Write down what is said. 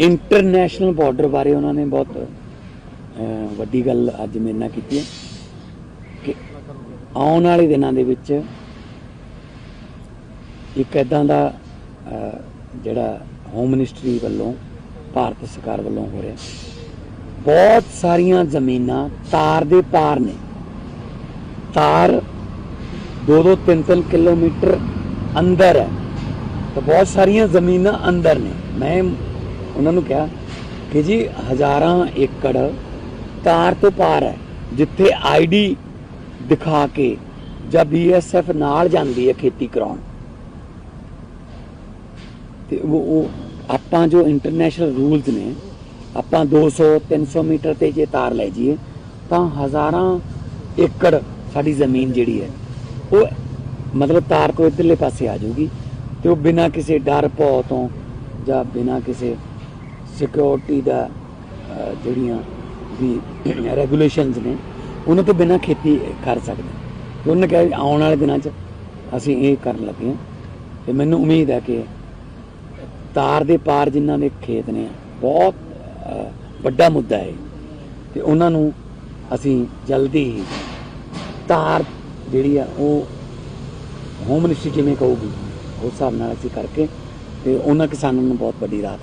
International border ਬਾਰੇ ਉਹਨਾਂ ਨੇ ਬਹੁਤ ਵੱਡੀ ਗੱਲ ਅੱਜ ਮੇਰੇ ਨਾਲ ਕੀਤੀ ਹੈ ਕਿ ਆਉਣ ਵਾਲੇ ਦਿਨਾਂ ਦੇ ਵਿੱਚ ਇੱਕ ਇਦਾਂ ਦਾ ਜਿਹੜਾ ਹੋਮ ਮਿਨਿਸਟਰੀ ਵੱਲੋਂ, ਭਾਰਤ ਸਰਕਾਰ ਵੱਲੋਂ ਹੋ ਰਿਹਾ। ਬਹੁਤ ਸਾਰੀਆਂ ਜ਼ਮੀਨਾਂ ਤਾਰ ਦੇ ਪਾਰ ਨੇ। ਤਾਰ 2-2 3-3 ਕਿਲੋਮੀਟਰ ਅੰਦਰ ਹੈ। ਤਾਂ ਬਹੁਤ ਸਾਰੀਆਂ ਜ਼ਮੀਨਾਂ ਅੰਦਰ ਨੇ। ਮੈਂ ਉਹਨਾਂ ਨੂੰ ਕਿਹਾ ਕਿ ਜੀ ਹਜ਼ਾਰਾਂ ਏਕੜ ਤਾਰ ਤੋਂ ਪਾਰ ਹੈ, ਜਿੱਥੇ ਆਈਡੀ ਦਿਖਾ ਕੇ ਜਾਂ ਬੀਐਸਐਫ ਨਾਲ ਜਾਂਦੀ ਹੈ ਖੇਤੀ ਕਰਾਉਣ। ਤੇ ਉਹ ਆਪਾਂ ਜੋ ਇੰਟਰਨੈਸ਼ਨਲ ਰੂਲਸ ਨੇ, ਆਪਾਂ 200 300 ਮੀਟਰ ਤੇ ਜੇ ਤਾਰ ਲੈ ਜਾਈਏ, ਤਾਂ ਹਜ਼ਾਰਾਂ ਏਕੜ ਸਾਡੀ ਜ਼ਮੀਨ ਜਿਹੜੀ ਹੈ, ਉਹ ਮਤਲਬ ਤਾਰ ਤੋਂ ਇਧਰਲੇ ਪਾਸੇ ਆ ਜਾਊਗੀ ਤੇ ਉਹ ਬਿਨਾਂ ਕਿਸੇ ਡਰ, ਭੌ ਤੋਂ ਜਾਂ ਬਿਨਾਂ ਕਿਸੇ ਸਿਕਿਉਰਿਟੀ ਦਾ ਜਿਹੜੀਆਂ ਵੀ ਰੈਗੂਲੇਸ਼ਨਸ ਨੇ, ਉਹਨਾਂ ਤੋਂ ਬਿਨਾਂ ਖੇਤੀ ਕਰ ਸਕਦੇ। ਤੇ ਉਹਨੇ ਕਿਹਾ ਵੀ ਆਉਣ ਵਾਲੇ ਦਿਨਾਂ 'ਚ ਅਸੀਂ ਇਹ ਕਰਨ ਲੱਗੇ ਹਾਂ। ਤੇ ਮੈਨੂੰ ਉਮੀਦ ਹੈ ਕਿ ਤਾਰ ਦੇ ਪਾਰ ਜਿਨ੍ਹਾਂ ਦੇ ਖੇਤ ਨੇ, ਬਹੁਤ ਵੱਡਾ ਮੁੱਦਾ ਹੈ। ਤੇ ਉਹਨਾਂ ਨੂੰ ਅਸੀਂ ਜਲਦੀ ਹੀ ਤਾਰ ਜਿਹੜੀ ਆ, ਉਹ ਹੋਮ ਮਿਨਿਸਟਰੀ ਜਿਵੇਂ ਕਹੂਗੀ, ਉਸ ਹਿਸਾਬ ਨਾਲ ਅਸੀਂ ਕਰਕੇ, ਤੇ ਉਹਨਾਂ ਕਿਸਾਨਾਂ ਨੂੰ ਬਹੁਤ ਵੱਡੀ ਰਾਹਤ